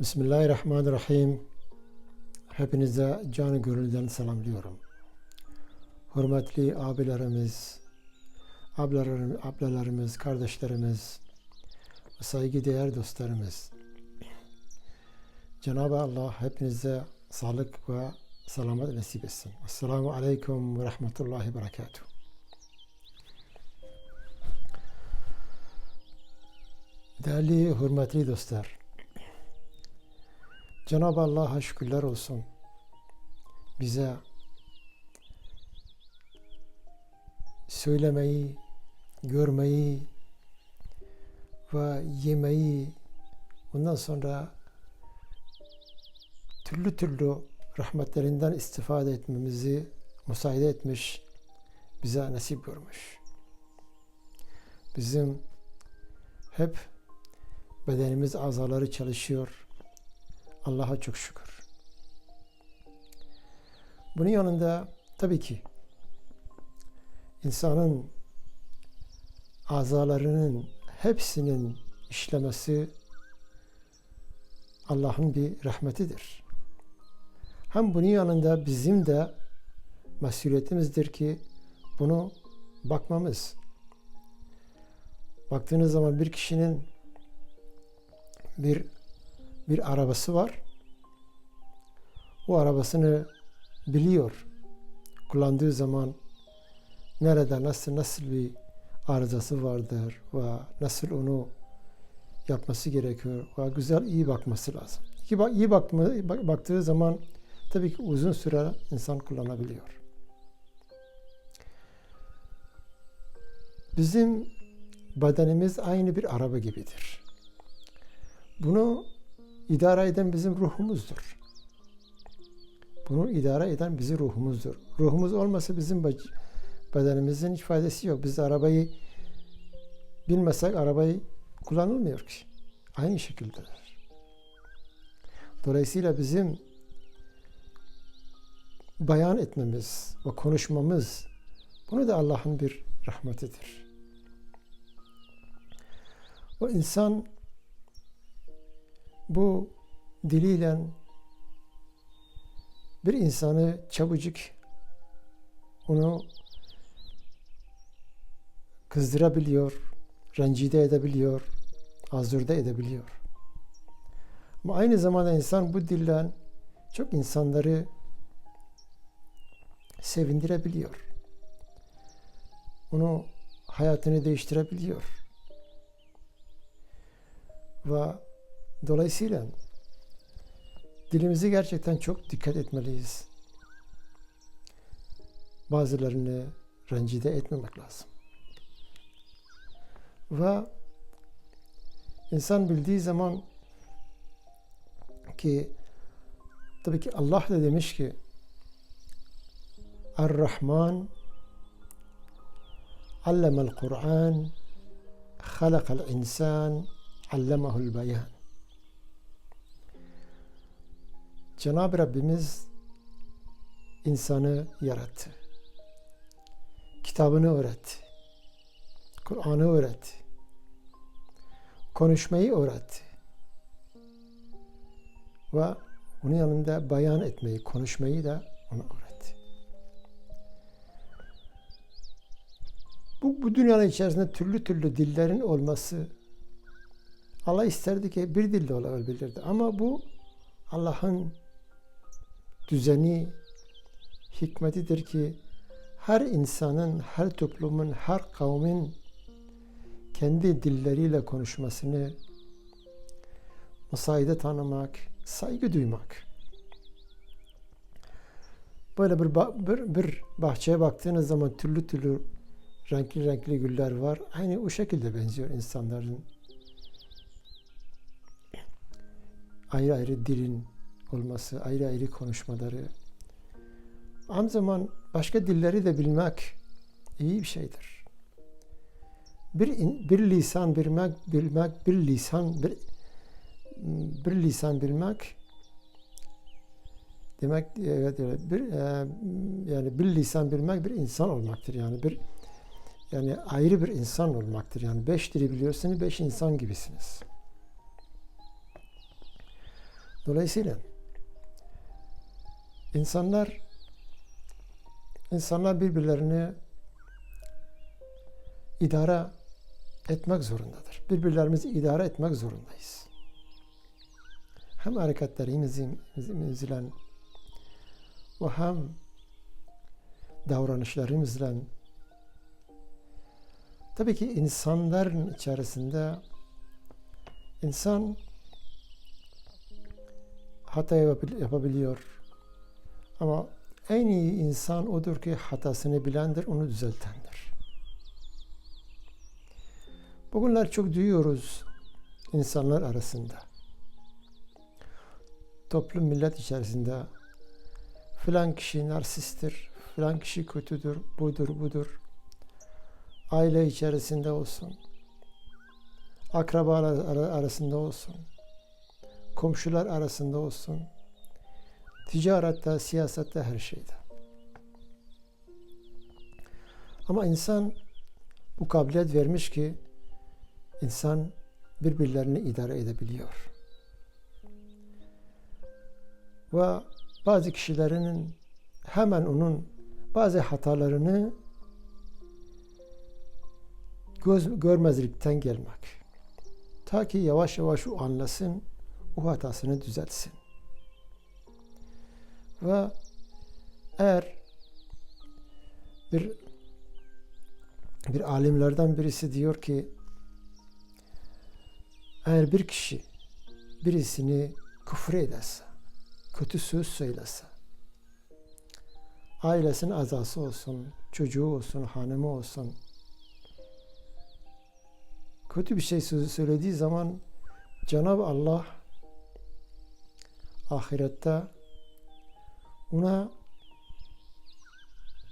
Bismillahirrahmanirrahim. Hepinize canı gönülden selamlıyorum. Hürmetli abilerimiz, ablalarımız, ablalarımız, kardeşlerimiz saygıdeğer dostlarımız. Cenab-ı Allah hepinize sağlık ve selamet nasip etsin. Esselamu Aleyküm ve Rahmetullahi Berekatuhu. Değerli, hürmetli dostlar, Cenab-ı Allah'a şükürler olsun. Bize söylemeyi, görmeyi ve yemeyi ondan sonra türlü türlü rahmetlerinden istifade etmemizi müsaade etmiş, bize nasip görmüş. Bizim hep bedenimiz, azaları çalışıyor. Allah'a çok şükür. Bunun yanında tabii ki insanın azalarının hepsinin işlemesi Allah'ın bir rahmetidir. Hem bunun yanında bizim de mesuliyetimizdir ki bunu bakmamız. Baktığınız zaman bir kişinin bir bir arabası var. O arabasını biliyor. Kullandığı zaman nerede nasıl nasıl bir arızası vardır ve nasıl onu yapması gerekiyor ve güzel iyi bakması lazım. İyi, bak, iyi bakma, baktığı zaman tabii ki uzun süre insan kullanabiliyor. Bizim bedenimiz aynı bir araba gibidir. Bunu idare eden bizim ruhumuzdur. Bunu idare eden bizi ruhumuzdur. Ruhumuz olmasa bizim bedenimizin hiç faydası yok. Biz arabayı bilmesek arabayı kullanılmıyor ki. Aynı şekildedir. Dolayısıyla bizim bayan etmemiz ve konuşmamız bunu da Allah'ın bir rahmetidir. O insan bu diliyle bir insanı çabucuk onu kızdırabiliyor, rencide edebiliyor, azurda edebiliyor. Ama aynı zamanda insan bu dillen çok insanları sevindirebiliyor. Onu hayatını değiştirebiliyor. Ve dolayısıyla dilimizi gerçekten çok dikkat etmeliyiz. Bazılarını rencide etmemek lazım. Ve insan bildiği zaman ki tabii ki Allah da demiş ki Er-Rahman allemel Kur'an halakal insan allemahul bayan Cenab-ı Rabbimiz insanı yarattı. Kitabını öğretti. Kur'an'ı öğretti. Konuşmayı öğretti. Ve onun yanında bayan etmeyi, konuşmayı da ona öğretti. Bu, bu dünyanın içerisinde türlü türlü dillerin olması Allah isterdi ki bir dilde olabilirdi. Ama bu Allah'ın düzeni, hikmetidir ki her insanın, her toplumun, her kavmin kendi dilleriyle konuşmasını müsaade tanımak, saygı duymak. Böyle bir, bir, bir bahçeye baktığınız zaman türlü türlü renkli renkli güller var. Aynı o şekilde benziyor insanların ayrı ayrı dilin olması, ayrı ayrı konuşmaları. Aynı zaman başka dilleri de bilmek iyi bir şeydir. Bir, bir lisan bilmek, bilmek, bir lisan, bir, bir lisan bilmek demek evet, evet bir e, yani bir lisan bilmek bir insan olmaktır yani bir yani ayrı bir insan olmaktır yani beş dili biliyorsunuz beş insan gibisiniz. Dolayısıyla insanlar insanlar birbirlerini idare etmek zorundadır. Birbirlerimizi idare etmek zorundayız. Hem hareketlerimizle ve hem davranışlarımızla tabii ki insanların içerisinde insan hata yapabiliyor ama en iyi insan odur ki hatasını bilendir, onu düzeltendir. Bugünler çok duyuyoruz insanlar arasında. Toplum millet içerisinde filan kişi narsisttir, filan kişi kötüdür, budur, budur. Aile içerisinde olsun, akrabalar arasında olsun, komşular arasında olsun, ticarette, siyasette, her şeyde. Ama insan bu kabiliyet vermiş ki insan birbirlerini idare edebiliyor. Ve bazı kişilerin hemen onun bazı hatalarını göz, görmezlikten gelmek. Ta ki yavaş yavaş o anlasın, o hatasını düzeltsin. Ve eğer bir bir alimlerden birisi diyor ki eğer bir kişi birisini küfür ederse, kötü söz söylese, ailesinin azası olsun, çocuğu olsun, hanımı olsun, kötü bir şey sözü söylediği zaman Cenab-ı Allah ahirette ona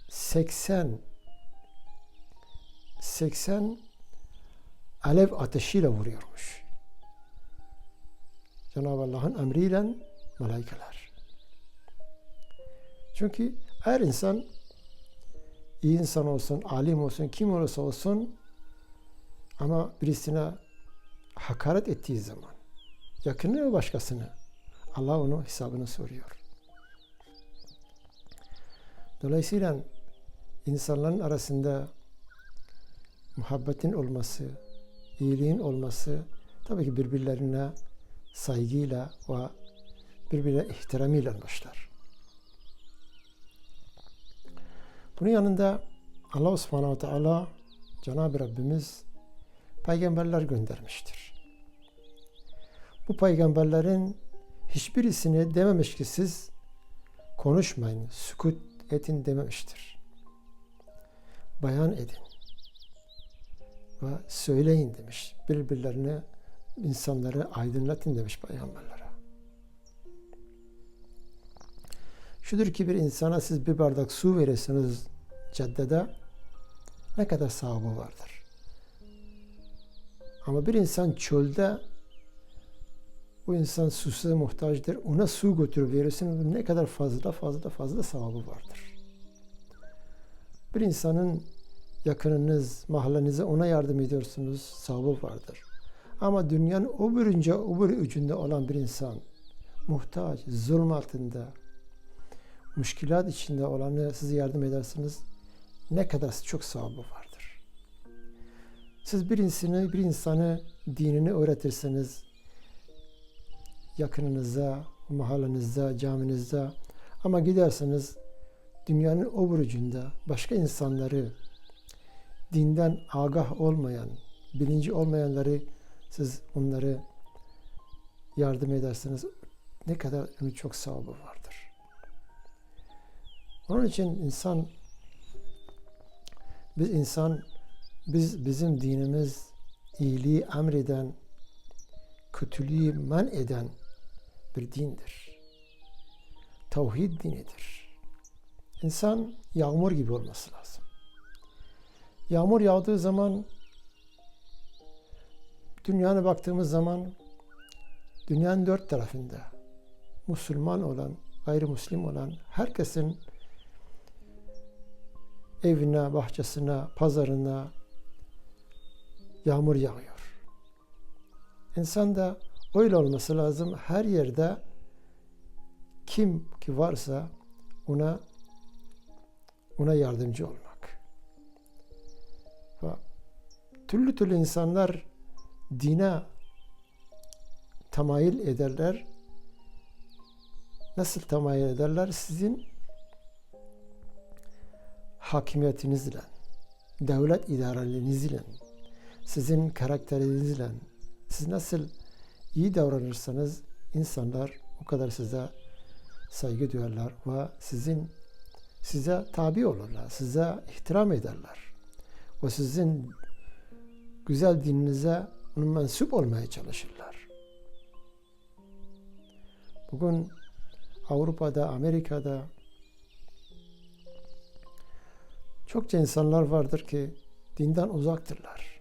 80 80 alev ateşiyle vuruyormuş. Cenab-ı Allah'ın emriyle melaikeler. Çünkü her insan iyi insan olsun, alim olsun, kim olursa olsun ama birisine hakaret ettiği zaman yakını ve başkasını Allah onun hesabını soruyor. Dolayısıyla insanların arasında muhabbetin olması, iyiliğin olması tabii ki birbirlerine saygıyla ve birbirine ihtiramıyla başlar. Bunun yanında Allah subhanahu ve teala Cenab-ı Rabbimiz peygamberler göndermiştir. Bu peygamberlerin hiçbirisine dememiş ki siz konuşmayın, sükut edin dememiştir. Bayan edin ve söyleyin demiş. Birbirlerine insanları aydınlatın demiş peygamberlere. Şudur ki bir insana siz bir bardak su verirsiniz caddede ne kadar sahibi vardır. Ama bir insan çölde bu insan susuza muhtaçtır. Ona su götürüp verirsin. Ne kadar fazla fazla fazla sevabı vardır. Bir insanın yakınınız, mahallenize ona yardım ediyorsunuz. Sevabı vardır. Ama dünyanın o bürünce, o bir ucunda olan bir insan muhtaç, zulm altında, müşkilat içinde olanı siz yardım edersiniz. Ne kadar çok sevabı vardır. Siz bir insanı, bir insanı dinini öğretirseniz, yakınınıza, mahallenizde, caminizde ama giderseniz dünyanın o burucunda başka insanları dinden agah olmayan, bilinci olmayanları siz onları yardım ederseniz ne kadar çok sevabı vardır. Onun için insan biz insan biz bizim dinimiz iyiliği emreden, kötülüğü men eden bir dindir. Tevhid dinidir. İnsan yağmur gibi olması lazım. Yağmur yağdığı zaman dünyana baktığımız zaman dünyanın dört tarafında Müslüman olan, gayrimüslim olan herkesin evine, bahçesine, pazarına yağmur yağıyor. İnsan da öyle olması lazım. Her yerde kim ki varsa ona ona yardımcı olmak. Ve türlü türlü insanlar dine tamayül ederler. Nasıl tamayül ederler? Sizin hakimiyetinizle, devlet idarelerinizle, sizin karakterinizle, siz nasıl iyi davranırsanız insanlar o kadar size saygı duyarlar ve sizin size tabi olurlar, size ihtiram ederler. Ve sizin güzel dininize onun mensup olmaya çalışırlar. Bugün Avrupa'da, Amerika'da çokça insanlar vardır ki dinden uzaktırlar.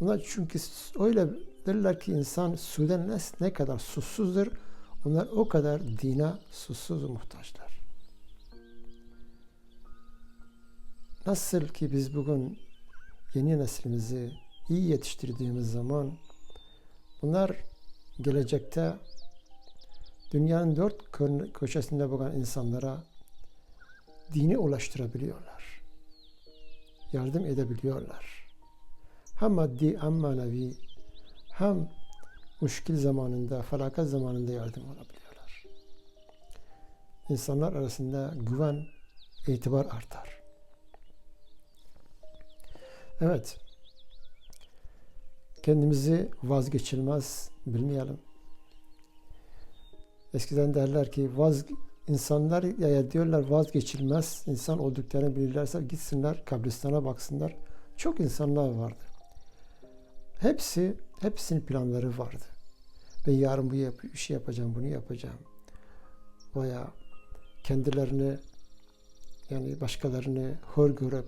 Onlar çünkü öyle derler ki insan sudan ne, kadar susuzdur, onlar o kadar dine susuz muhtaçlar. Nasıl ki biz bugün yeni neslimizi iyi yetiştirdiğimiz zaman bunlar gelecekte dünyanın dört köşesinde bulunan insanlara dini ulaştırabiliyorlar. Yardım edebiliyorlar. Hem maddi hem manevi hem müşkil zamanında, felaket zamanında yardım alabiliyorlar. İnsanlar arasında güven, itibar artar. Evet, kendimizi vazgeçilmez bilmeyelim. Eskiden derler ki vaz insanlar ya diyorlar vazgeçilmez insan olduklarını bilirlerse gitsinler kabristana baksınlar. Çok insanlar vardı. Hepsi hepsinin planları vardı. Ben yarın bu yap şey yapacağım, bunu yapacağım. Veya kendilerini yani başkalarını hor görüp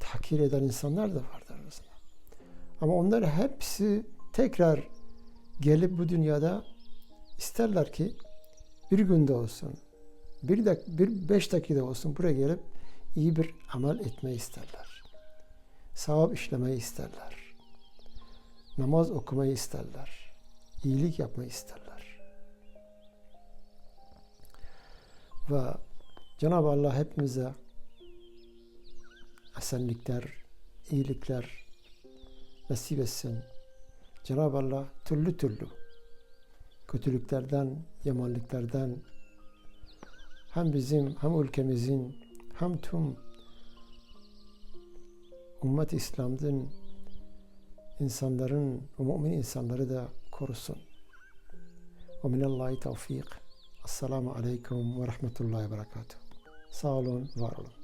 takir eden insanlar da vardı arasında. Ama onlar hepsi tekrar gelip bu dünyada isterler ki bir günde olsun, bir, dak bir beş dakikada olsun buraya gelip iyi bir amel etmeyi isterler. Sevap işlemeyi isterler. Namaz okumayı isterler. İyilik yapmayı isterler. Ve Cenab-ı Allah hepimize esenlikler, iyilikler nasip etsin. Cenab-ı Allah türlü türlü kötülüklerden, yamanlıklardan hem bizim hem ülkemizin hem tüm ümmet İslam'ın insanların, mümin insanları da korusun. Ve minallahi tevfik. Esselamu aleyküm ve rahmetullahi ve berekatuhu. Sağ olun, var olun.